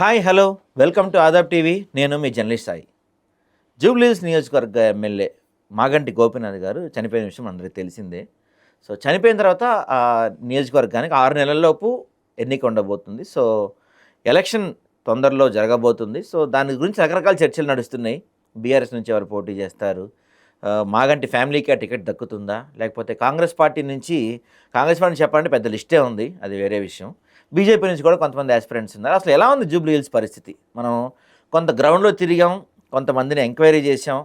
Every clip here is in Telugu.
Hi hello. Welcome to Aadab TV. నేను మీ జర్నలిస్ట్ సాయి. జూబ్లీస్ నియోజకవర్గ ఎమ్మెల్యే మాగంటి గోపీనాథ్ గారు చనిపోయిన విషయం అందరికీ తెలిసిందే. సో చనిపోయిన తర్వాత ఆ నియోజకవర్గానికి ఆరు నెలల్లోపు ఎన్నిక ఉండబోతుంది. సో ఎలక్షన్ తొందరలో జరగబోతుంది. సో దాని గురించి రకరకాల చర్చలు నడుస్తున్నాయి. బీఆర్ఎస్ నుంచి ఎవరు పోటీ చేస్తారు? మాగంటి ఫ్యామిలీకి ఆ టికెట్ దక్కుతుందా? లేకపోతే కాంగ్రెస్ పార్టీ నుంచి కాంగ్రెస్ పార్టీ చెప్పాలంటే పెద్ద లిస్టే ఉంది. అది వేరే విషయం. బీజేపీ నుంచి కూడా కొంతమంది ఆస్పిరెంట్స్ ఉన్నారు. అసలు ఎలా ఉంది జూబ్లీ హిల్స్ పరిస్థితి? మనం కొంత గ్రౌండ్లో తిరిగాం కొంతమందిని ఎంక్వైరీ చేసాం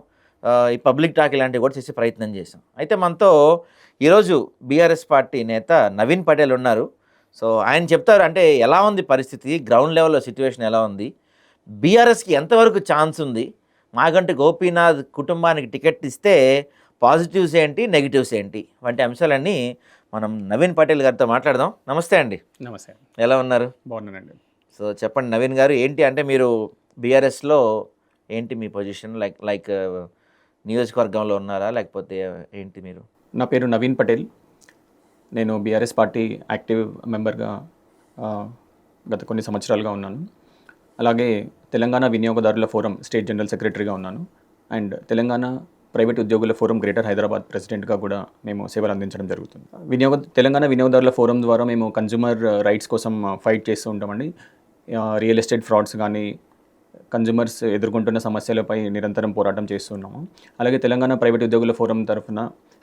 ఈ పబ్లిక్ టాక్ ఇలాంటివి కూడా చేసే ప్రయత్నం చేసాం అయితే మనతో ఈరోజు బీఆర్ఎస్ పార్టీ నేత నవీన్ పటేల్ ఉన్నారు. సో ఆయన చెప్తారు అంటే ఎలా ఉంది పరిస్థితి? గ్రౌండ్ లెవెల్లో సిచ్యువేషన్ ఎలా ఉంది? బీఆర్ఎస్కి ఎంతవరకు ఛాన్స్ ఉంది? మాగంటి గోపీనాథ్ కుటుంబానికి టికెట్ ఇస్తే పాజిటివ్స్ ఏంటి నెగిటివ్స్ ఏంటి? వంటి అంశాలన్నీ మనం నవీన్ పటేల్ గారితో మాట్లాడదాం. నమస్తే అండి. నమస్తే. ఎలా ఉన్నారు? బాగున్నానండి. సో చెప్పండి నవీన్ గారు ఏంటి అంటే మీరు బీఆర్ఎస్లో ఏంటి మీ పొజిషన్ లైక్ లైక్ నియోజకవర్గంలో ఉన్నారా? లేకపోతే ఏంటి మీరు? నా పేరు నవీన్ పటేల్. నేను బీఆర్ఎస్ పార్టీ యాక్టివ్ మెంబర్గా గత కొన్ని సంవత్సరాలుగా ఉన్నాను. అలాగే తెలంగాణ వినియోగదారుల ఫోరం స్టేట్ జనరల్ సెక్రటరీగా ఉన్నాను. అండ్ తెలంగాణ ప్రైవేట్ ఉద్యోగుల ఫోరం గ్రేటర్ హైదరాబాద్ ప్రెసిడెంట్గా కూడా మేము సేవలు అందించడం జరుగుతుంది. వినియోగ తెలంగాణ వినియోగదారుల ఫోరం ద్వారా మేము కన్జ్యూమర్ రైట్స్ కోసం ఫైట్ చేస్తూ ఉంటామండి. రియల్ ఎస్టేట్ ఫ్రాడ్స్ కానీ కన్జ్యూమర్స్ ఎదుర్కొంటున్న సమస్యలపై నిరంతరం పోరాటం చేస్తున్నాము అలాగే తెలంగాణ ప్రైవేట్ ఉద్యోగుల ఫోరం తరఫున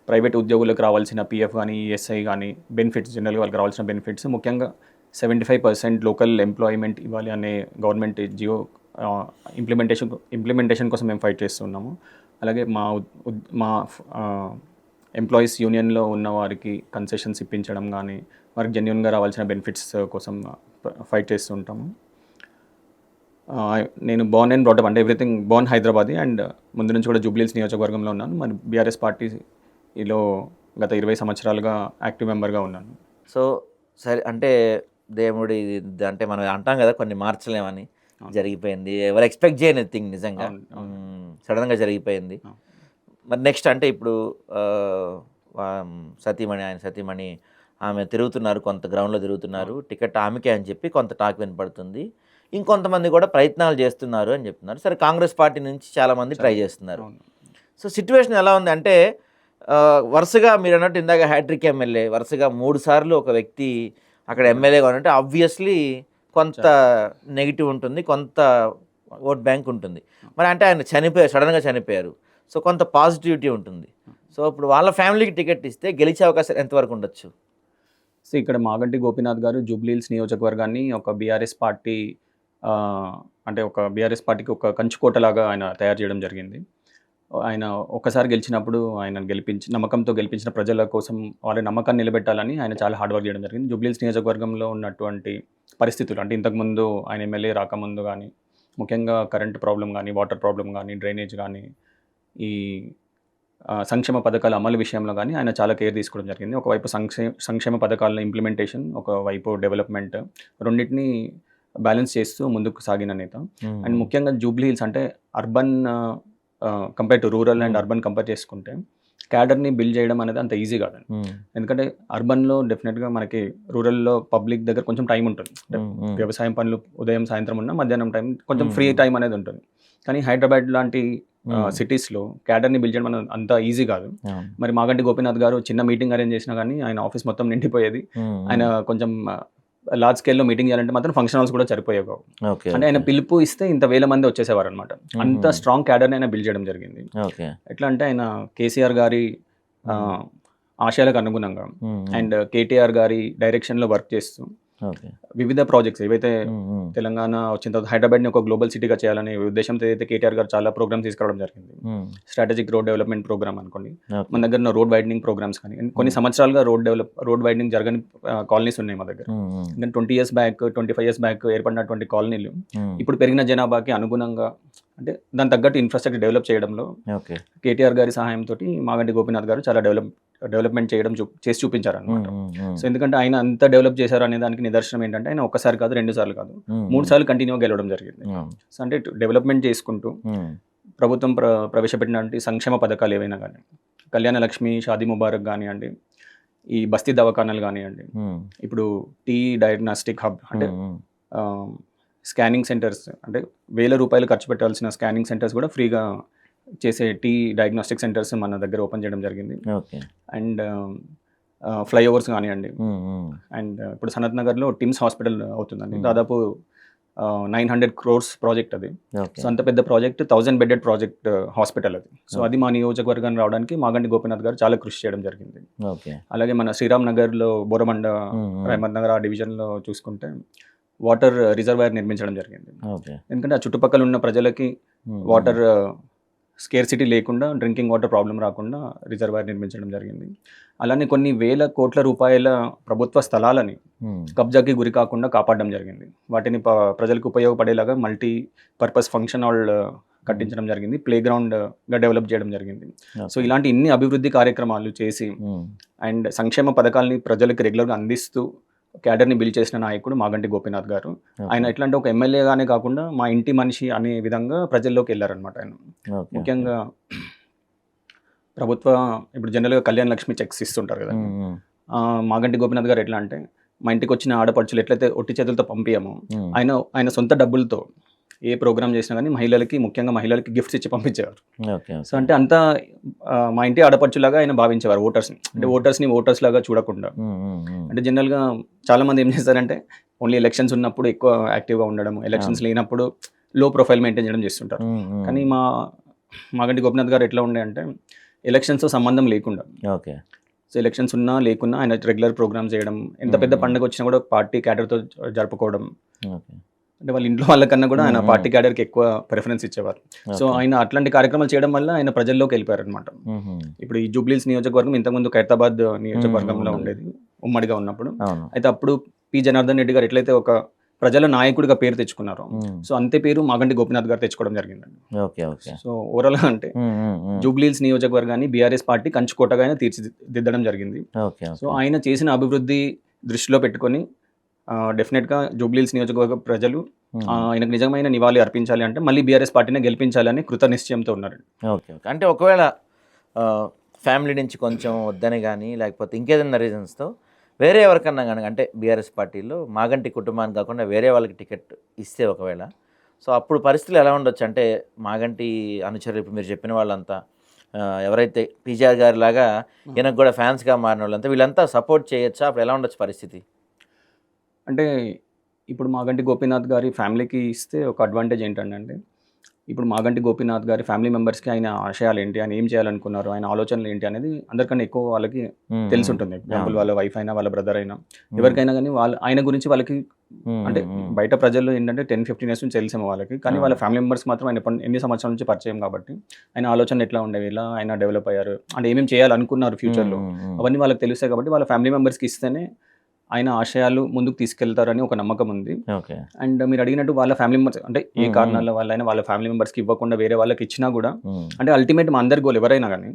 ప్రైవేట్ ఉద్యోగులకు రావాల్సిన పిఎఫ్ కానీ ఈఎస్ఐ కానీ బెనిఫిట్స్ జనరల్గా వాళ్ళకి రావాల్సిన బెనిఫిట్స్ ముఖ్యంగా seventy five percent local employment ఇవ్వాలి అనే గవర్నమెంట్ జియో ఇంప్లిమెంటేషన్ ఇంప్లిమెంటేషన్ కోసం మేము ఫైట్ చేస్తున్నాము. అలాగే మా మా ఎంప్లాయీస్ యూనియన్లో ఉన్న వారికి కన్సెషన్స్ ఇప్పించడం కానీ వారికి జెన్యున్గా రావాల్సిన బెనిఫిట్స్ కోసం ఫైట్ చేస్తుంటాము. నేను బోర్న్ అండ్ బ్రాటప్ అంటే ఎవ్రీథింగ్ బోర్న్ హైదరాబాద్ అండ్ ముందు నుంచి కూడా జూబ్లీస్ నియోజకవర్గంలో ఉన్నాను. మరి బీఆర్ఎస్ పార్టీలో గత ఇరవై సంవత్సరాలుగా యాక్టివ్ మెంబర్గా ఉన్నాను. సో సరే అంటే దేవుడి అంటే మనం అంటాం కదా కొన్ని మార్చలేమని. జరిగిపోయింది. ఎవరు ఎక్స్పెక్ట్ చేయని థింగ్ నిజంగా. సడన్గా జరిగిపోయింది. మరి నెక్స్ట్ అంటే ఇప్పుడు సతీమణి ఆయన సతీమణి ఆమె తిరుగుతున్నారు కొంత గ్రౌండ్లో తిరుగుతున్నారు. టికెట్ ఆమెకే అని చెప్పి కొంత టాక్ వినపడుతుంది. ఇంకొంతమంది కూడా ప్రయత్నాలు చేస్తున్నారు అని చెప్తున్నారు. సరే కాంగ్రెస్ పార్టీ నుంచి చాలామంది ట్రై చేస్తున్నారు. సో సిచ్యువేషన్ ఎలా ఉంది అంటే వరుసగా మీరు అన్నట్టు ఇందాక హ్యాట్రిక్ ఎమ్మెల్యే వరుసగా మూడు సార్లు ఒక వ్యక్తి అక్కడ ఎమ్మెల్యేగా ఉన్నట్టు ఆబ్వియస్లీ కొంత నెగిటివ్ ఉంటుంది కొంత ఓట్ బ్యాంక్ ఉంటుంది. మరి అంటే ఆయన చనిపోయారు సడన్గా చనిపోయారు. సో కొంత పాజిటివిటీ ఉంటుంది. సో ఇప్పుడు వాళ్ళ ఫ్యామిలీకి టికెట్ ఇస్తే గెలిచే అవకాశం ఎంతవరకు ఉండొచ్చు? సో ఇక్కడ మాగంటి గోపీనాథ్ గారు జూబ్లీహిల్స్ నియోజకవర్గాన్ని ఒక బీఆర్ఎస్ పార్టీ అంటే ఒక బీఆర్ఎస్ పార్టీకి ఒక కంచుకోటలాగా ఆయన తయారు చేయడం జరిగింది. ఆయన ఒక్కసారి గెలిచినప్పుడు ఆయన గెలిపించి నమ్మకంతో గెలిపించిన ప్రజల కోసం వాళ్ళ నమ్మకాన్ని నిలబెట్టాలని ఆయన చాలా హార్డ్ వర్క్ చేయడం జరిగింది. జూబ్లీహిల్స్ నియోజకవర్గంలో ఉన్నటువంటి పరిస్థితులు అంటే ఇంతకుముందు ఆయన ఎమ్మెల్యే రాకముందు కానీ ముఖ్యంగా కరెంట్ ప్రాబ్లం కానీ వాటర్ ప్రాబ్లం కానీ డ్రైనేజ్ కానీ ఈ సంక్షేమ పథకాల అమలు విషయంలో కానీ ఆయన చాలా కేర్ తీసుకోవడం జరిగింది. ఒకవైపు సంక్షేమ సంక్షేమ పథకాల ఇంప్లిమెంటేషన్ ఒకవైపు డెవలప్మెంట్ రెండింటిని బ్యాలెన్స్ చేస్తూ ముందుకు సాగిన నేత. అండ్ ముఖ్యంగా జూబ్లీ హిల్స్ అంటే urban compare to rural and Hmm. Urban compare చేసుకుంటే క్యాడర్ని బిల్డ్ చేయడం అనేది అంత ఈజీ కాదండి. ఎందుకంటే అర్బన్లో డెఫినెట్గా మనకి రూరల్లో పబ్లిక్ దగ్గర కొంచెం టైం ఉంటుంది. అంటే వ్యవసాయం పనులు ఉదయం సాయంత్రం ఉన్న మధ్యాహ్నం టైం కొంచెం ఫ్రీ Hmm. టైం అనేది ఉంటుంది. కానీ హైదరాబాద్ లాంటి సిటీస్లో క్యాడర్ని బిల్డ్ చేయడం అనేది అంత ఈజీ కాదు. మరి మాగంటి గోపీనాథ్ గారు చిన్న మీటింగ్ అరేంజ్ చేసినా కానీ ఆయన ఆఫీస్ మొత్తం నిండిపోయేది. ఆయన కొంచెం లార్జ్ స్కేల్లో మీటింగ్ చేయాలంటే మాత్రం ఫంక్షన్ హాల్స్ కూడా. ఓకే అంటే ఆయన పిలుపు ఇస్తే ఇంత వేల మంది వచ్చేసేవారు అనమాట అంత. స్ట్రాంగ్ క్యాడర్ని ఆయన బిల్డ్ చేయడం జరిగింది. ఓకే. ఎట్లా అంటే ఆయన కేసీఆర్ గారి ఆశయాలకు అనుగుణంగా అండ్ కేటీఆర్ గారి డైరెక్షన్లో వర్క్ చేస్తూ వివిధ ప్రాజెక్ట్స్ ఏవైతే తెలంగాణ వచ్చిన తర్వాత హైదరాబాద్ని ఒక గ్లోబల్ సిటీగా చేయాలనే ఉద్దేశంతో అయితే కేటీఆర్ గారు చాలా ప్రోగ్రామ్స్ తీసుకురావడం జరిగింది. స్ట్రాటజిక్ రోడ్ డెవలప్మెంట్ ప్రోగ్రామ్ అనుకోండి. మన దగ్గర ఉన్న రోడ్ వైడనింగ్ ప్రోగ్రామ్స్ కానీ కొన్ని సంవత్సరాలుగా రోడ్ డెవలప్ రోడ్ వైడనింగ్ జరగని కాలనీస్ ఉన్నాయి మా దగ్గర. ఇంకా twenty years back twenty five years back ఏర్పడినటువంటి కాలనీలు ఇప్పుడు పెరిగిన జనాభాకి అనుగుణంగా అంటే దాని తగ్గట్టు ఇన్ఫ్రాస్ట్రక్చర్ డెవలప్ చేయడంలో కేటీఆర్ గారి సహాయంతో మాగంటి గోపీనాథ్ గారు చాలా డెవలప్ డెవలప్మెంట్ చేయడం చూ చేసి చూపించారు అనమాట సో ఎందుకంటే ఆయన అంత డెవలప్ చేశారు అనే దానికి నిదర్శనం ఏంటంటే ఆయన ఒక్కసారి కాదు రెండు సార్లు కాదు. మూడు సార్లు కంటిన్యూగా గెలవడం జరిగింది. సో అంటే డెవలప్మెంట్ చేసుకుంటూ ప్రభుత్వం ప్ర ప్రవేశపెట్టినటువంటి సంక్షేమ పథకాలు ఏవైనా కానీ కళ్యాణ లక్ష్మి షాదీ ముబారక్ కానివ్వండి ఈ బస్తీ దవాఖానాలు కానివ్వండి ఇప్పుడు టీ డయాగ్నాస్టిక్ హబ్ అంటే స్కానింగ్ సెంటర్స్ అంటే వేల రూపాయలు ఖర్చు పెట్టాల్సిన స్కానింగ్ సెంటర్స్ కూడా ఫ్రీగా చేసే టీ డయాగ్నోస్టిక్ సెంటర్స్ మన దగ్గర ఓపెన్ చేయడం జరిగింది. అండ్ ఫ్లైఓవర్స్ కానివ్వండి. అండ్ ఇప్పుడు సనత్ నగర్లో టిమ్స్ హాస్పిటల్ అవుతుందండి. దాదాపు నైన్ హండ్రెడ్ క్రోర్స్ ప్రాజెక్ట్ అది. సో అంత పెద్ద project thousand bedded project hospital అది. సో. అది మా నియోజకవర్గాన్ని రావడానికి మాగంటి గోపీనాథ్ గారు చాలా కృషి చేయడం జరిగింది. అలాగే మన శ్రీరామ్ నగర్లో బోరమండ రహమద్ నగర్ ఆ డివిజన్లో చూసుకుంటే వాటర్ రిజర్వాయర్ నిర్మించడం జరిగింది. ఎందుకంటే ఆ చుట్టుపక్కల ఉన్న ప్రజలకి వాటర్ స్కేర్ సిటీ లేకుండా డ్రింకింగ్ వాటర్ ప్రాబ్లం రాకుండా రిజర్వాయర్ నిర్మించడం జరిగింది. అలానే కొన్ని వేల కోట్ల రూపాయల ప్రభుత్వ స్థలాలని కబ్జాకి గురి కాకుండా కాపాడడం జరిగింది. వాటిని ప్రజలకు ఉపయోగపడేలాగా మల్టీ పర్పస్ ఫంక్షన్ హాల్ కట్టించడం జరిగింది. ప్లే గ్రౌండ్గా డెవలప్ చేయడం జరిగింది. సో ఇలాంటి ఇన్ని అభివృద్ధి కార్యక్రమాలు చేసి అండ్ సంక్షేమ పథకాలని ప్రజలకు రెగ్యులర్గా అందిస్తూ క్యాడర్ని బిల్డ్ చేసిన నాయకుడు మాగంటి గోపీనాథ్ గారు. ఆయన ఎట్లా అంటే ఒక ఎమ్మెల్యేగానే కాకుండా మా ఇంటి మనిషి అనే విధంగా ప్రజల్లోకి వెళ్ళారనమాట ఆయన. ముఖ్యంగా ప్రభుత్వ ఇప్పుడు జనరల్గా కళ్యాణ్ లక్ష్మి చెక్స్ ఇస్తుంటారు కదా. మాగంటి గోపీనాథ్ గారు ఎట్లా అంటే మా ఇంటికి వచ్చిన ఆడపడుచులు ఎట్లయితే ఒట్టి చేతులతో పంపించామో ఆయన ఆయన సొంత డబ్బులతో ఏ ప్రోగ్రామ్ చేసినా కానీ మహిళలకి ముఖ్యంగా మహిళలకి గిఫ్ట్స్ ఇచ్చి పంపించేవారు. సో అంటే అంతా మా ఇంటి ఆడపడుచులాగా ఆయన భావించేవారు ఓటర్స్ని అంటే Hmm. ఓటర్స్ని ఓటర్స్ లాగా చూడకుండా. అంటే జనరల్గా చాలా మంది ఏం చేస్తారంటే ఓన్లీ ఎలక్షన్స్ ఉన్నప్పుడు ఎక్కువ యాక్టివ్గా ఉండడం ఎలక్షన్స్ లేనప్పుడు లో ప్రొఫైల్ మెయింటైన్ చేయడం చేస్తుంటారు. కానీ మా మాగంటి గోపినాథ్ గారు ఎట్లా ఉండే అంటే ఎలక్షన్స్తో సంబంధం లేకుండా. ఓకే. సో ఎలక్షన్స్ ఉన్నా లేకున్నా ఆయన రెగ్యులర్ ప్రోగ్రామ్స్ చేయడం ఎంత పెద్ద Hmm. పండుగ వచ్చినా కూడా పార్టీ క్యాడర్తో జరుపుకోవడం. అంటే వాళ్ళ ఇంట్లో వాళ్ళకన్నా కూడా ఆయన. పార్టీ క్యాడర్కి ఎక్కువ ప్రిఫరెన్స్ ఇచ్చేవారు. సో ఆయన అట్లాంటి కార్యక్రమాలు చేయడం వల్ల ఆయన ప్రజల్లోకి అనమాట ఇప్పుడు ఈ జూబ్లీస్ నియోజకవర్గం ఇంతకుముందు ఖైరతాబాద్ నియోజకవర్గంలో. ఉండేది ఉమ్మడిగా ఉన్నప్పుడు. అయితే అప్పుడు పి జనార్దన్ రెడ్డి గారు ఎట్లయితే ఒక ప్రజల నాయకుడిగా పేరు తెచ్చుకున్నారో సో అంతే పేరు మాగంటి గోపినాథ్ గారు తెచ్చుకోవడం జరిగిందండి. సో ఓవరాల్గా అంటే జూబ్లీల్స్ నియోజకవర్గాన్ని బీఆర్ఎస్ పార్టీ కంచుకోటగా తీర్చిదిద్దడం జరిగింది. సో ఆయన చేసిన అభివృద్ధి దృష్టిలో పెట్టుకొని డెఫినెట్గా జూబ్లీల్స్ నియోజకవర్గ ప్రజలు ఆయనకు నిజమైన నివాళి అర్పించాలి అంటే మళ్ళీ బీఆర్ఎస్ పార్టీనే గెలిపించాలని కృత నిశ్చయంతో ఉన్నారు. Okay okay. అంటే ఒకవేళ ఫ్యామిలీ నుంచి కొంచెం వద్దని కానీ లేకపోతే ఇంకేదైనా రీజన్స్తో వేరే ఎవరికన్నా కానీ అంటే బీఆర్ఎస్ పార్టీలో మాగంటి కుటుంబానికి కాకుండా వేరే వాళ్ళకి టికెట్ ఇస్తే ఒకవేళ సో అప్పుడు పరిస్థితులు ఎలా ఉండొచ్చు? అంటే మాగంటి అనుచరులు ఇప్పుడు మీరు చెప్పిన వాళ్ళంతా ఎవరైతే పీజీఆర్ గారి లాగా ఈయనకు కూడా ఫ్యాన్స్గా మారిన వాళ్ళంతా వీళ్ళంతా సపోర్ట్ చేయొచ్చా? అప్పుడు ఎలా ఉండొచ్చు పరిస్థితి? అంటే ఇప్పుడు మాగంటి గోపీనాథ్ గారి ఫ్యామిలీకి ఇస్తే ఒక అడ్వాంటేజ్ ఏంటంటే ఇప్పుడు మాగంటి గోపీనాథ్ గారి ఫ్యామిలీ మెంబర్స్కి ఆయన ఆశయాలు ఏంటి ఆయన ఏం చేయాలనుకున్నారు ఆయన ఆలోచనలు ఏంటి అనేది అందరికన్నా ఎక్కువ వాళ్ళకి. తెలిసి ఉంటుంది ఎగ్జాంపుల్. వాళ్ళ వైఫ్ అయినా వాళ్ళ బ్రదర్ అయినా. ఎవరికైనా కానీ వాళ్ళ ఆయన గురించి వాళ్ళకి. అంటే. బయట ప్రజల్లో ఏంటంటే టెన్ ఫిఫ్టీన్ ఇయర్స్ నుంచి తెలిసేమో వాళ్ళకి కానీ. వాళ్ళ ఫ్యామిలీ మెంబర్స్ మాత్రం ఆయన ఎన్ని సంవత్సరాల నుంచి పరిచయం కాబట్టి ఆయన ఆలోచన ఎట్లా ఉండేవి ఇలా ఆయన డెవలప్ అయ్యారు అంటే ఏమేమి చేయాలనుకున్నారు ఫ్యూచర్లో. అవన్నీ వాళ్ళకి తెలుస్తాయి కాబట్టి వాళ్ళ ఫ్యామిలీ మెంబర్స్కి ఇస్తేనే ఆయన ఆశయాలు ముందుకు తీసుకెళ్తారని ఒక నమ్మకం ఉంది అండ్ మీరు అడిగినట్టు వాళ్ళ ఫ్యామిలీ మెంబర్స్ అంటే ఏ. కారణాల వల్ల అయినా వాళ్ళ ఫ్యామిలీ మెంబర్స్కి ఇవ్వకుండా వేరే వాళ్ళకి ఇచ్చినా కూడా. అంటే అల్టిమేట్ మా అందరి గోల్ ఎవరైనా కానీ.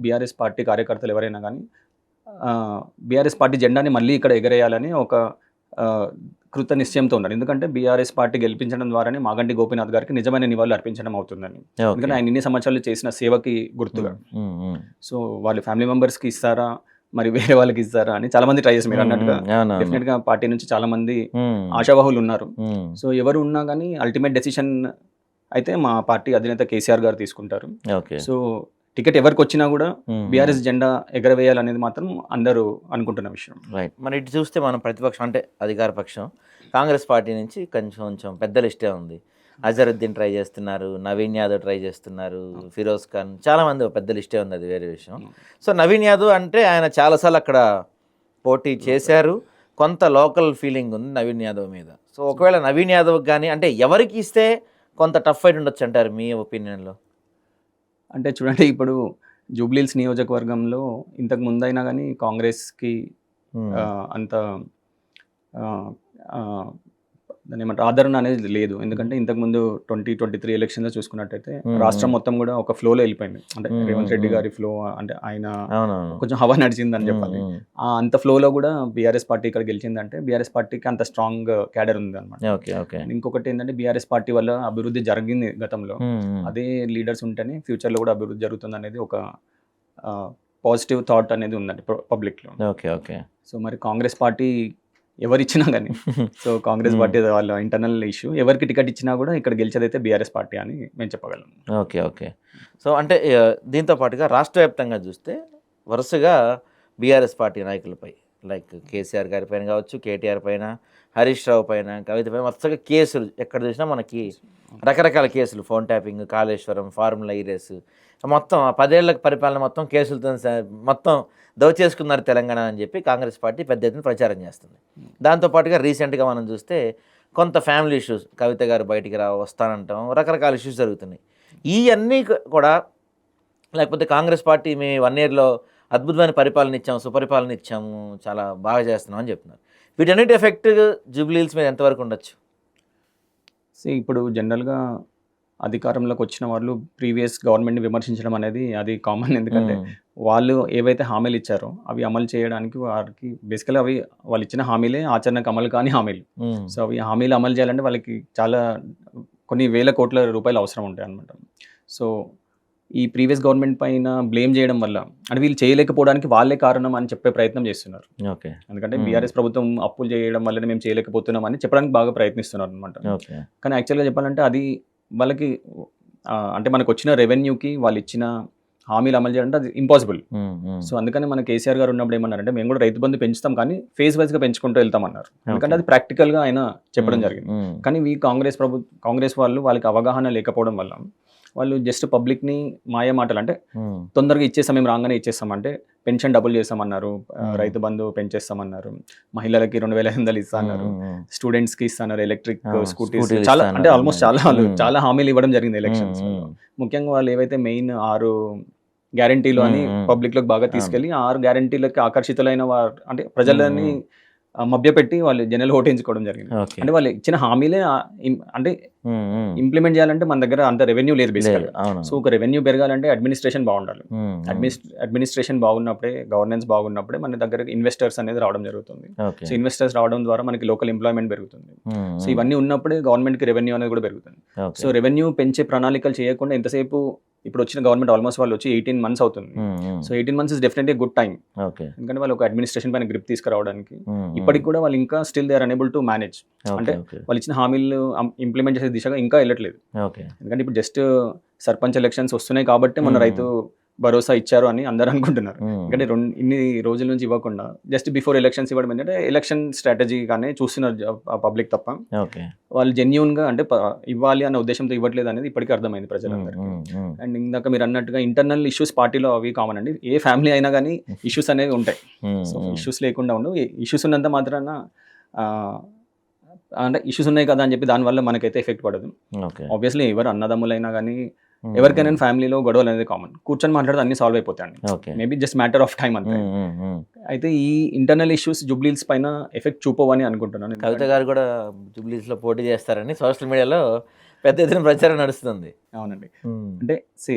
బీఆర్ఎస్ పార్టీ కార్యకర్తలు ఎవరైనా కానీ బీఆర్ఎస్ పార్టీ జెండాని మళ్ళీ ఇక్కడ ఎగరేయాలని ఒక కృత నిశ్చయంతో ఉన్నారు ఎందుకంటే బీఆర్ఎస్ పార్టీ గెలిపించడం ద్వారానే మాగంటి గోపీనాథ్ గారికి నిజమైన నివాళులు అర్పించడం అవుతుందని. ఎందుకంటే ఆయన ఇన్ని సంవత్సరాలు చేసిన సేవకి గుర్తుగా. సో వాళ్ళ ఫ్యామిలీ మెంబర్స్కి ఇస్తారా మరి వేరే వాళ్ళకి ఇస్తారా అని చాలా మంది ట్రై చేసి మీరు అన్నట్టుగా. డెఫినెట్గా పార్టీ నుంచి చాలా మంది. ఆశావాహులు ఉన్నారు. సో ఎవరు ఉన్నా కానీ అల్టిమేట్ డెసిషన్ అయితే మా పార్టీ అధినేత కేసీఆర్ గారు తీసుకుంటారు ఓకే సో టికెట్ ఎవరికి వచ్చినా కూడా. బీఆర్ఎస్ జెండా ఎగరవేయాలనేది మాత్రం అందరూ అనుకుంటున్న విషయం రైట్ మరి ఇటు చూస్తే మనం ప్రతిపక్షం అంటే అధికార పక్షం కాంగ్రెస్ పార్టీ నుంచి కొంచెం కొంచెం పెద్ద లిస్టే ఉంది అజరుద్దీన్ ట్రై చేస్తున్నారు నవీన్ యాదవ్ ట్రై చేస్తున్నారు ఫిరోజ్ ఖాన్ చాలా మంది ఒక పెద్ద లిస్టే ఉంది అది వేరే విషయం. సో నవీన్ యాదవ్ అంటే ఆయన చాలాసార్లు అక్కడ పోటీ చేశారు. కొంత లోకల్ ఫీలింగ్ ఉంది నవీన్ యాదవ్ మీద. సో ఒకవేళ నవీన్ యాదవ్ కానీ అంటే ఎవరికి ఇస్తే కొంత టఫ్ ఫైట్ ఉండొచ్చు అంటారు మీ ఒపీనియన్లో అంటే చూడండి ఇప్పుడు జూబ్లీల్స్ నియోజకవర్గంలో ఇంతకు ముందైనా కానీ కాంగ్రెస్కి ఆ, అంత దాన్ని ఏమంటారు? ఆదరణ అనేది లేదు. ఎందుకంటే ఇంతకుముందు ట్వంటీ ట్వంటీ త్రీ ఎలక్షన్లో చూసుకున్నట్టయితే. రాష్ట్రం మొత్తం కూడా ఒక ఫ్లోలో వెళ్ళిపోయింది. అంటే రేవంత్ రెడ్డి. గారి ఫ్లో అంటే ఆయన కొంచెం హవా నడిచిందని చెప్పాలి. ఆ అంత ఫ్లోలో కూడా బీఆర్ఎస్ పార్టీ ఇక్కడ గెలిచిందంటే బీఆర్ఎస్ పార్టీకి అంత స్ట్రాంగ్ క్యాడర్ ఉంది అనమాట ఓకే. ఓకే ఇంకొకటి ఏంటంటే బీఆర్ఎస్ పార్టీ వల్ల అభివృద్ధి జరిగింది గతంలో. అదే లీడర్స్ ఉంటేనే ఫ్యూచర్లో కూడా అభివృద్ధి జరుగుతుంది అనేది ఒక పాజిటివ్ థాట్ అనేది ఉందండి పబ్లిక్లో. Okay okay. సో మరి కాంగ్రెస్ పార్టీ ఎవరు ఇచ్చినా కానీ. So Congress Hmm. పార్టీ వాళ్ళ ఇంటర్నల్ ఇష్యూ ఎవరికి టికెట్ ఇచ్చినా కూడా ఇక్కడ గెలిచేదైతే బీఆర్ఎస్ పార్టీ అని మేము చెప్పగలం. Okay okay. సో అంటే దీంతో పాటుగా రాష్ట్ర వ్యాప్తంగా చూస్తే వరుసగా బీఆర్ఎస్ పార్టీ నాయకులపై లైక్ కేసీఆర్ గారి పైన కావచ్చు కేటీఆర్ పైన హరీష్ రావు పైన కవిత పైన మొత్తంగా కేసులు ఎక్కడ చూసినా మనకి రకరకాల కేసులు. Phone tapping Kaleshwaram formula E race మొత్తం ఆ పదేళ్ళ పరిపాలన మొత్తం కేసులతో మొత్తం దోచేసుకున్నారు తెలంగాణ అని చెప్పి కాంగ్రెస్ పార్టీ పెద్ద ఎత్తున ప్రచారం చేస్తుంది. దాంతోపాటుగా రీసెంట్గా మనం చూస్తే కొంత ఫ్యామిలీ ఇష్యూస్ కవిత గారు బయటికి రా వస్తానంటాం రకరకాల ఇష్యూస్ జరుగుతున్నాయి. ఇవన్నీ కూడా లేకపోతే కాంగ్రెస్ పార్టీ మీ వన్ ఇయర్లో అద్భుతమైన పరిపాలన ఇచ్చాము సుపరిపాలన ఇచ్చాము చాలా బాగా చేస్తున్నాం అని చెప్తున్నారు వీటన్నిటి ఎఫెక్ట్ జూబ్లీల్స్ మీద ఎంతవరకు ఉండొచ్చు సో ఇప్పుడు జనరల్గా అధికారంలోకి వచ్చిన వాళ్ళు ప్రీవియస్ గవర్నమెంట్ని విమర్శించడం అనేది అది కామన్ ఎందుకంటే మ్మ్. వాళ్ళు ఏవైతే హామీలు ఇచ్చారో అవి అమలు చేయడానికి వారికి బేసికలీ అవి వాళ్ళు ఇచ్చిన హామీలే ఆచరణకు అమలు కాని హామీలు. సో అవి హామీలు అమలు చేయాలంటే వాళ్ళకి చాలా కొన్ని వేల కోట్ల రూపాయలు అవసరం ఉంటాయి అనమాట సో ఈ ప్రీవియస్ గవర్నమెంట్ పైన బ్లేమ్ చేయడం వల్ల అంటే వీళ్ళు చేయలేకపోవడానికి వాళ్ళే కారణం అని చెప్పే ప్రయత్నం చేస్తున్నారు ఓకే ఎందుకంటే. బీఆర్ఎస్ ప్రభుత్వం అప్పులు చేయడం వల్లనే మేము చేయలేకపోతున్నాం అని చెప్పడానికి బాగా ప్రయత్నిస్తున్నారు అనమాట కానీ యాక్చువల్గా చెప్పాలంటే అది వాళ్ళకి అంటే మనకు వచ్చిన రెవెన్యూకి వాళ్ళు ఇచ్చిన హామీలు అమలు చేయాలంటే అది ఇంపాసిబుల్. సో అందుకని మన కేసీఆర్ గారు ఉన్నప్పుడు ఏమన్నారంటే మేము కూడా రైతు బంధు పెంచుతాం కానీ ఫేజ్ వైజ్గా పెంచుకుంటూ వెళ్తామన్నారు ఎందుకంటే అది ప్రాక్టికల్గా ఆయన చెప్పడం. జరిగింది. కానీ ఈ కాంగ్రెస్ ప్రభు కాంగ్రెస్ వాళ్ళు వాళ్ళకి అవగాహన లేకపోవడం వల్ల వాళ్ళు జస్ట్ పబ్లిక్ని మాయ మాటలు అంటే. తొందరగా ఇచ్చేస్తాం మేము రాగానే ఇచ్చేస్తాం అంటే పెన్షన్ డబుల్ చేస్తామన్నారు. రైతు బంధు పెంచేస్తామన్నారు మహిళలకి రెండు వేల ఐదు వందలు ఇస్తా అన్నారు మ్మ్. మ్మ్. స్టూడెంట్స్కి ఇస్తున్నారు ఎలక్ట్రిక్ స్కూటీస్ చాలా అంటే. ఆల్మోస్ట్ చాలా. చాలా హామీలు ఇవ్వడం జరిగింది ఎలక్షన్స్. ముఖ్యంగా వాళ్ళు ఏవైతే మెయిన్ ఆరు గ్యారంటీలు అని Hmm, hmm. పబ్లిక్లోకి బాగా తీసుకెళ్ళి ఆ ఆరు గ్యారంటీలకి ఆకర్షితులైన వారు అంటే ప్రజలని మభ్యపెట్టి వాళ్ళు జనరల్ ఓటేయించుకోవడం జరిగింది అంటే వాళ్ళు ఇచ్చిన హామీలే అంటే. ఇంప్లిమెంట్ చేయాలంటే మన దగ్గర అంత రెవెన్యూ లేదు బేసికల్ సో ఒక రెవెన్యూ పెరగాలంటే అడ్మినిస్ట్రేషన్ బాగుండాలి. అడ్మినిస్ట్రేషన్ బాగున్నప్పుడే గవర్నెన్స్ బాగున్నప్పుడే మన దగ్గర ఇన్వెస్టర్స్ అనేది రావడం జరుగుతుంది. సో ఇన్వెస్టర్స్ రావడం ద్వారా మనకి లోకల్ ఎంప్లాయ్మెంట్ పెరుగుతుంది. సో ఇవన్నీ ఉన్నప్పుడే గవర్నమెంట్కి రెవెన్యూ అనేది కూడా పెరుగుతుంది. సో రెవెన్యూ పెంచే ప్రణాళికలు చేయకుండా ఎంతసేపు ఇప్పుడు వచ్చిన గవర్నమెంట్ ఆల్మోస్ట్ వాళ్ళు వచ్చి ఎయిటీన్ మంత్స్ అవుతుంది. So eighteen months is definitely good time ఎందుకంటే వాళ్ళు ఒక అడ్మినిస్ట్రేషన్ పైన గ్రిప్ తీసుకురావడానికి. ఇప్పటికి కూడా వాళ్ళు ఇంకా still they are unable to manage అంటే. వాళ్ళు ఇచ్చిన హామీలు ఇంప్లిమెంట్ చేసే దిశగా ఇంకా వెళ్ళట్లేదు ఎందుకంటే ఇప్పుడు జస్ట్ సర్పంచ్ ఎలక్షన్స్ వస్తున్నాయి కాబట్టి మన. రైతు భరోసా ఇచ్చారు అని అందరూ అనుకుంటున్నారు. ఎందుకంటే రెండు ఇన్ని రోజుల నుంచి ఇవ్వకుండా జస్ట్ బిఫోర్ ఎలక్షన్స్ ఇవ్వడం ఏంటంటే ఎలక్షన్ స్ట్రాటజీగానే చూస్తున్నారు పబ్లిక్ తప్ప వాళ్ళు జెన్యున్గా అంటే ఇవ్వాలి అన్న ఉద్దేశంతో ఇవ్వట్లేదు అనేది ఇప్పటికీ అర్థమైంది. ప్రజలందరికీ. అండ్ ఇందాక మీరు అన్నట్టుగా ఇంటర్నల్ ఇష్యూస్ పార్టీలో అవి కామన్ అండి ఏ ఫ్యామిలీ అయినా కానీ ఇష్యూస్ అనేవి ఉంటాయి. సో. ఇష్యూస్ లేకుండా ఉండవు ఇష్యూస్ ఉన్నంత మాత్రాన అంటే ఇష్యూస్ ఉన్నాయి కదా అని చెప్పి దానివల్ల మనకైతే ఎఫెక్ట్ పడదు. ఆబ్వియస్లీ ఎవరు అన్నదమ్ములైనా కానీ. ఎవరికైనా ఫ్యామిలీలో గొడవలు అనేది కామన్ కూర్చొని మాట్లాడితే అన్ని సాల్వ్ అయిపోతాయండి. Maybe just matter of time అంతే. అయితే ఈ ఇంటర్నల్ ఇష్యూస్ జుబ్లీల్స్ పైన ఎఫెక్ట్ చూపవని అనుకుంటున్నాను కవిత గారు కూడా జూబ్లీస్లో పోటీ చేస్తారని సోషల్ మీడియాలో పెద్ద ఎత్తున ప్రచారం నడుస్తుంది. అవునండి. అంటే సి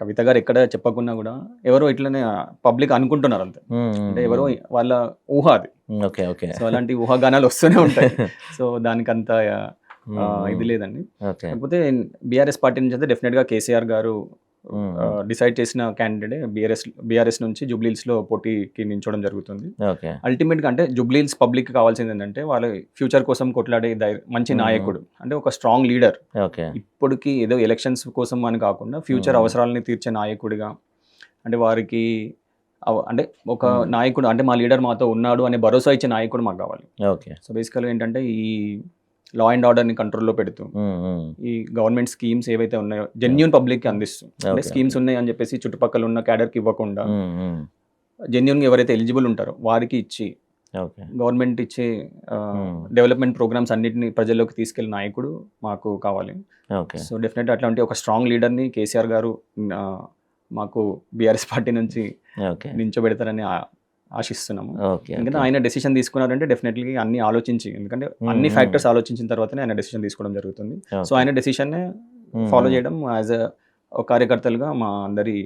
కవిత గారు ఎక్కడ చెప్పకున్నా కూడా ఎవరో ఇట్లనే పబ్లిక్ అనుకుంటున్నారు అంతే. అంటే ఎవరో వాళ్ళ ఊహ అది. Okay okay. సో అలాంటి ఊహాగానాలు వస్తూనే ఉంటాయి. సో దానికంత ఇది లేదండి. కాకపోతే బీఆర్ఎస్ పార్టీ నుంచి అయితే డెఫినెట్గా కేసీఆర్ గారు. డిసైడ్ చేసిన క్యాండిడేట్ బీఆర్ఎస్ బీఆర్ఎస్ నుంచి జూబ్లీల్స్లో పోటీకి నించోవడం జరుగుతుంది. అల్టిమేట్గా అంటే జూబ్లీల్స్ పబ్లిక్ కావాల్సింది ఏంటంటే వాళ్ళ ఫ్యూచర్ కోసం కొట్లాడే మంచి. నాయకుడు. అంటే ఒక స్ట్రాంగ్ లీడర్ ఓకే. ఇప్పటికి ఏదో ఎలక్షన్స్ కోసం అని కాకుండా ఫ్యూచర్. అవసరాలని తీర్చే నాయకుడిగా అంటే వారికి అంటే ఒక. నాయకుడు అంటే మా లీడర్ మాతో ఉన్నాడు అనే భరోసా ఇచ్చే నాయకుడు మాకు కావాలి. ఓకే. సో బేసికల్గా ఏంటంటే ఈ లా అండ్ ఆర్డర్ని కంట్రోల్లో పెడుతూ. ఈ గవర్నమెంట్ స్కీమ్స్ ఏవైతే ఉన్నాయో జెన్యున్ పబ్లిక్కి అందిస్తూ. అంటే స్కీమ్స్ ఉన్నాయి అని చెప్పేసి చుట్టుపక్కల ఉన్న క్యాడర్కి ఇవ్వకుండా. జెన్యున్గా ఎవరైతే ఎలిజిబుల్ ఉంటారో వారికి ఇచ్చి ఓకే గవర్నమెంట్ ఇచ్చే. డెవలప్మెంట్ ప్రోగ్రామ్స్ అన్నిటిని ప్రజల్లోకి తీసుకెళ్ళిన నాయకుడు మాకు కావాలి. ఓకే సో డెఫినెట్ అట్లాంటి ఒక స్ట్రాంగ్ లీడర్ని కేసీఆర్ గారు మాకు బీఆర్ఎస్ పార్టీ నుంచి ఓకే నించోబెడతారని ఆశిస్తున్నాము ఓకే ఎందుకంటే ఆయన డెసిషన్ తీసుకున్నారంటే డెఫినెట్లీ అన్ని ఆలోచించి ఎందుకంటే అన్ని. ఫ్యాక్టర్స్ ఆలోచించిన తర్వాతనే ఆయన డెసిషన్ తీసుకోవడం జరుగుతుంది. సో ఆయన డెసిషన్. ఫాలో చేయడం యాజ్ అ కార్యకర్తలుగా మా అందరి.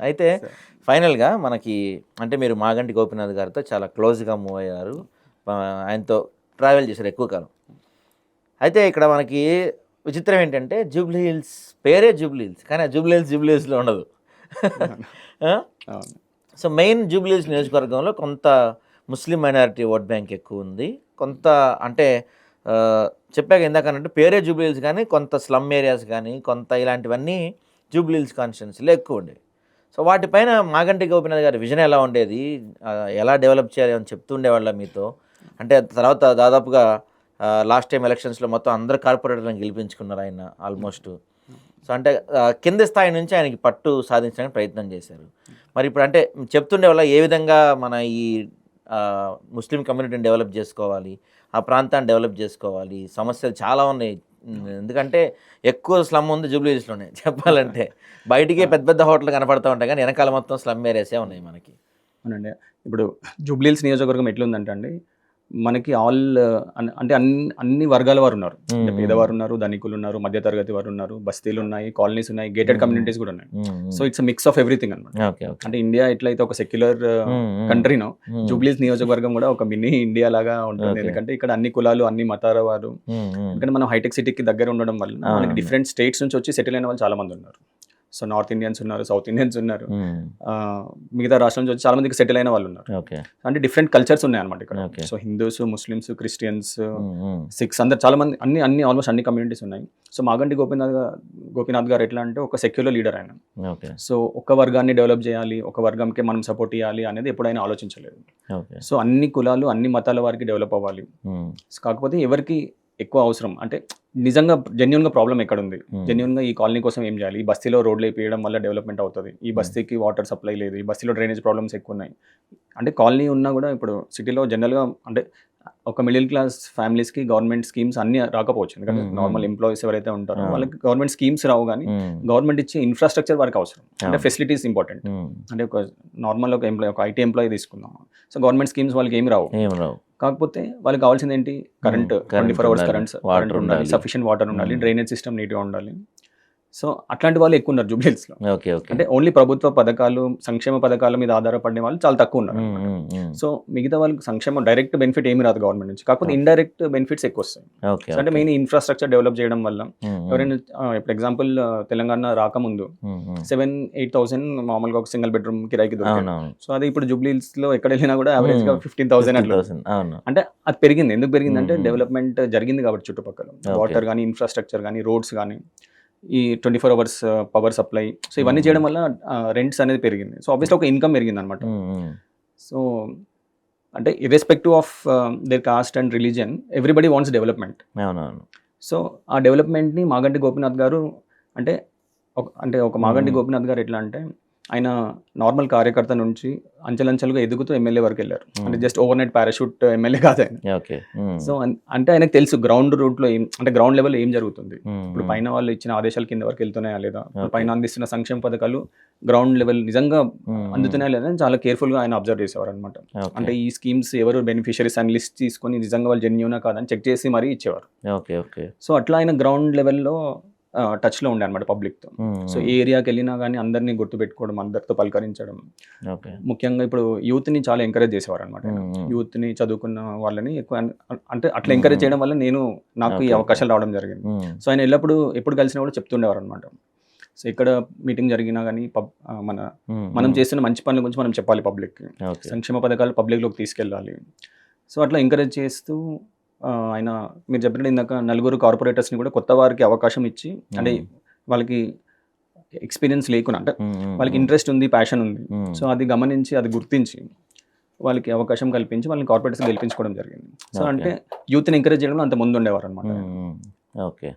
అయితే ఫైనల్గా మనకి అంటే మీరు మాగంటి గోపినాథ్ గారితో చాలా క్లోజ్గా మూవ్ అయ్యారు ఆయనతో ట్రావెల్ చేశారు ఎక్కువ కాలం అయితే ఇక్కడ మనకి విచిత్రం ఏంటంటే జూబ్లీ హిల్స్ పేరే జూబ్లీ హిల్స్ కానీ ఆ జూబ్లీ హిల్స్ జూబ్లీ హిల్స్లో ఉండదు. సో మెయిన్ జూబ్లీస్ నియోజకవర్గంలో కొంత ముస్లిం మైనారిటీ ఓట్ బ్యాంక్ ఎక్కువ ఉంది. కొంత అంటే చెప్పాక ఇందాకనంటే పేరే జూబ్లీస్ కానీ కొంత స్లమ్ ఏరియాస్ కానీ కొంత ఇలాంటివన్నీ జూబ్లీస్ కాన్స్టిట్యున్సీలో ఎక్కువ ఉండేవి సో వాటిపైన మాగంటి గోపినాథ్ గారి విజన్ ఎలా ఉండేది? ఎలా డెవలప్ చేయాలి అని చెప్తుండేవాళ్ళ మీతో. అంటే తర్వాత దాదాపుగా లాస్ట్ టైం ఎలక్షన్స్లో మొత్తం అందరు కార్పొరేటర్లను గెలిపించుకున్నారు ఆయన ఆల్మోస్ట్. సో అంటే కింది స్థాయి నుంచి ఆయనకి పట్టు సాధించడానికి ప్రయత్నం చేశారు. మరి ఇప్పుడు అంటే చెప్తుండే వల్ల ఏ విధంగా మన ఈ ముస్లిం కమ్యూనిటీని డెవలప్ చేసుకోవాలి ఆ ప్రాంతాన్ని డెవలప్ చేసుకోవాలి సమస్యలు చాలా ఉన్నాయి. ఎందుకంటే ఎక్కువ స్లమ్ ఉంది జూబ్లీస్లోనే చెప్పాలంటే బయటికే పెద్ద పెద్ద హోటల్ కనపడతా ఉంటాయి కానీ వెనకాల మొత్తం స్లమ్ ఏరియాసే ఉన్నాయి మనకి. అవునండి. ఇప్పుడు జూబ్లీహిల్స్ నియోజకవర్గం ఎట్లుందంటే అండి మనకి ఆల్ అంటే అన్ని అన్ని వర్గాల వారు ఉన్నారు. అంటే. పేదవారు ఉన్నారు ధనికులు ఉన్నారు మధ్యతరగతి వారు ఉన్నారు బస్తీలు ఉన్నాయి కాలనీస్ ఉన్నాయి గేటెడ్. కమ్యూనిటీస్ కూడా ఉన్నాయి. So it's mix of everything అనమాట అంటే ఇండియా ఎట్లయితే ఒక సెక్యులర్ కంట్రీనో జూబ్లీస్ నియోజకవర్గం కూడా ఒక మినీ ఇండియా లాగా ఉంటుంది. ఎందుకంటే ఇక్కడ అన్ని కులాలు అన్ని మతాల వారు ఎందుకంటే మనం హైటెక్ సిటీకి దగ్గర ఉండడం వల్ల మనకి. డిఫరెంట్ స్టేట్స్ నుంచి వచ్చి సెటిల్ అయిన వాళ్ళు చాలా మంది ఉన్నారు. సో నార్త్ ఇండియన్స్ ఉన్నారు సౌత్ ఇండియన్స్ ఉన్నారు. ఆ, మిగతా రాష్ట్రం నుంచి వచ్చి చాలా మందికి సెటిల్ అయిన వాళ్ళు ఉన్నారు. అంటే డిఫరెంట్ కల్చర్స్ ఉన్నాయి అనమాట ఇక్కడ. So Hindus Muslims Christians Sikhs అందరు చాలా మంది అన్ని అన్ని ఆల్మోస్ట్ అన్ని కమ్యూనిటీస్ ఉన్నాయి. సో మాగంటి గోపీనాథ్ గోపీనాథ్ గారు ఎట్లా అంటే ఒక సెక్యులర్ లీడర్ ఆయన. ఓకే. సో ఒక వర్గాన్ని డెవలప్ చేయాలి ఒక వర్గంకి మనం సపోర్ట్ ఇవ్వాలి అనేది ఎప్పుడైనా ఆలోచించలేదు. సో అన్ని కులాలు అన్ని మతాల వారికి డెవలప్ అవ్వాలి. కాకపోతే ఎవరికి ఎక్కువ అవసరం. అంటే నిజంగా జెన్యున్గా ప్రాబ్లం ఎక్కడ ఉంది జెన్యున్గా ఈ కాలనీ కోసం ఏం చేయాలి? ఈ బస్తీలో రోడ్లు వేయడం వల్ల డెవలప్మెంట్ అవుతుంది. ఈ బస్తీకి వాటర్ సప్లై లేదు. ఈ బస్తీలో డ్రైనేజ్ ప్రాబ్లమ్స్ ఎక్కువ ఉన్నాయి అంటే కాలనీ ఉన్నా కూడా ఇప్పుడు సిటీలో జనరల్గా అంటే ఒక మిడిల్ క్లాస్ ఫ్యామిలీస్కి గవర్నమెంట్ స్కీమ్స్ అన్ని రాకపోవచ్చు. ఎందుకంటే Hmm. నార్మల్ ఎంప్లాయీస్ ఎవరైతే ఉంటారో Ah. వాళ్ళకి గవర్నమెంట్ స్కీమ్స్ రావు కానీ గవర్నమెంట్ ఇచ్చే ఇన్ఫ్రాస్ట్రక్చర్ వారికి అవసరం. అంటే. ఫెసిలిటీస్ ఇంపార్టెంట్ అంటే ఒక నార్మల్ ఒక ఎంప్లాయీ ఒక ఐటీ ఎంప్లాయీ తీసుకుందాం. సో గవర్నమెంట్ స్కీమ్స్ వాళ్ళకి ఏమి రావు. కాకపోతే వాళ్ళకి కావాల్సింది ఏంటి current twenty four hours current water ఉండాలి. సఫిషియెంట్ వాటర్ ఉండాలి. డ్రైనేజ్ సిస్టమ్ నీట్గా ఉండాలి సో అట్లాంటి వాళ్ళు ఎక్కువ ఉన్నారు జూబ్లీహిల్స్లో. Okay okay. అంటే ఓన్లీ ప్రభుత్వ పథకాలు సంక్షేమ పథకాల మీద ఆధారపడే వాళ్ళు చాలా తక్కువ ఉన్నారు. సో మిగతా వాళ్ళకి సంక్షేమం డైరెక్ట్ బెనిఫిట్ ఏమి రాదు గవర్నమెంట్ నుంచి. కాకపోతే. ఇండైరెక్ట్ బెనిఫిట్స్ ఎక్కువ వస్తాయి. అంటే మెయిన్ ఇన్ఫ్రాస్ట్రక్చర్ డెవలప్ చేయడం వల్ల ఎవరైనా ఇప్పుడు ఎగ్జాంపుల్ తెలంగాణ రాకముందు సెవెన్ ఎయిట్ థౌసండ్ మామూలుగా ఒక సింగిల్ బెడ్రూమ్ కిరాయికి దొరికింది. సో అది ఇప్పుడు జూబ్లీహిల్స్లో ఎక్కడ వెళ్ళినా కూడా యావరేజ్గా. ఫిఫ్టీన్ థౌసండ్ అట్లా. 50,000, అవును. అంటే అది పెరిగింది. ఎందుకు పెరిగిందంటే Hmm. డెవలప్మెంట్ జరిగింది కాబట్టి చుట్టుపక్కల. వాటర్ కానీ ఇన్ఫ్రాస్ట్రక్చర్ కానీ రోడ్స్ కానీ ఈ twenty four hours power supply so ఇవన్నీ. చేయడం వల్ల రెంట్స్ అనేది పెరిగింది సో ఆబ్వియస్లీ ఒక ఇన్కమ్ పెరిగింది అనమాట. సో అంటే irrespective of their caste and religion everybody wants development so ఆ డెవలప్మెంట్ని మాగంటి గోపినాథ్ గారు అంటే ఒక అంటే ఒక మాగంటి. గోపినాథ్ గారు ఎట్లా అంటే ఆయన నార్మల్ కార్యకర్త నుంచి అంచెలంచెలుగా ఎదుగుతూ ఎమ్మెల్యే వరకు వెళ్ళారు. Hmm. అంటే just overnight parachute MLA కాదు ఆయన. సో అన్- అంటే ఆయనకు తెలుసు గ్రౌండ్ రూట్లో ఏం అంటే గ్రౌండ్ లెవెల్ ఏం జరుగుతుంది. ఉమ్, ఇప్పుడు. పైన వాళ్ళు ఇచ్చిన ఆదేశాల కింద వరకు వెళ్తున్నాయా లేదా. పైన అందిస్తున్న సంక్షేమ పథకాలు గ్రౌండ్ లెవెల్ నిజంగా అందుతున్నాయా లేదా చాలా కేర్ఫుల్గా ఆయన అబ్జర్వ్ చేసేవారు అనమాట అంటే ఈ స్కీమ్స్ ఎవరు బెనిఫిషరీస్ అని లిస్ట్ తీసుకొని నిజంగా వాళ్ళు జెన్యునా కాదని చెక్ చేసి మరీ ఇచ్చేవారు. ఓకే ఓకే సో అట్లా ఆయన గ్రౌండ్ లెవెల్లో టచ్లో ఉండే అనమాట పబ్లిక్తో సో ఏ ఏరియాకి వెళ్ళినా కానీ అందరినీ గుర్తుపెట్టుకోవడం అందరితో పలకరించడం. ముఖ్యంగా ఇప్పుడు యూత్ని చాలా ఎంకరేజ్ చేసేవారు అనమాట ఉమ్, ఉమ్. యూత్ని చదువుకున్న వాళ్ళని ఎక్కువ అంటే అట్లా ఎంకరేజ్ చేయడం వల్ల నేను నాకు ఈ. అవకాశాలు రావడం జరిగింది. సో ఆయన ఎల్లప్పుడు ఎప్పుడు కలిసినా కూడా చెప్తుండేవారు అనమాట సో ఇక్కడ మీటింగ్ జరిగినా కానీ పబ్ మన మనం. చేస్తున్న మంచి పనుల గురించి మనం చెప్పాలి పబ్లిక్కి సంక్షేమ పథకాలు పబ్లిక్లోకి తీసుకెళ్ళాలి. సో అట్లా ఎంకరేజ్ చేస్తూ ఆయన మీరు చెప్పినట్టు ఇందాక నలుగురు కార్పొరేటర్స్ని కూడా కొత్త వారికి అవకాశం ఇచ్చి అంటే వాళ్ళకి ఎక్స్పీరియన్స్ లేకుండా అంటే వాళ్ళకి. ఇంట్రెస్ట్ ఉంది ప్యాషన్ ఉంది సో అది గమనించి అది గుర్తించి వాళ్ళకి అవకాశం కల్పించి వాళ్ళని కార్పొరేట్స్ గెలిపించుకోవడం జరిగింది సో. అంటే యూత్ని ఎంకరేజ్ చేయడంలో అంత ముందు ఉండేవారు అనమాట. ఓకే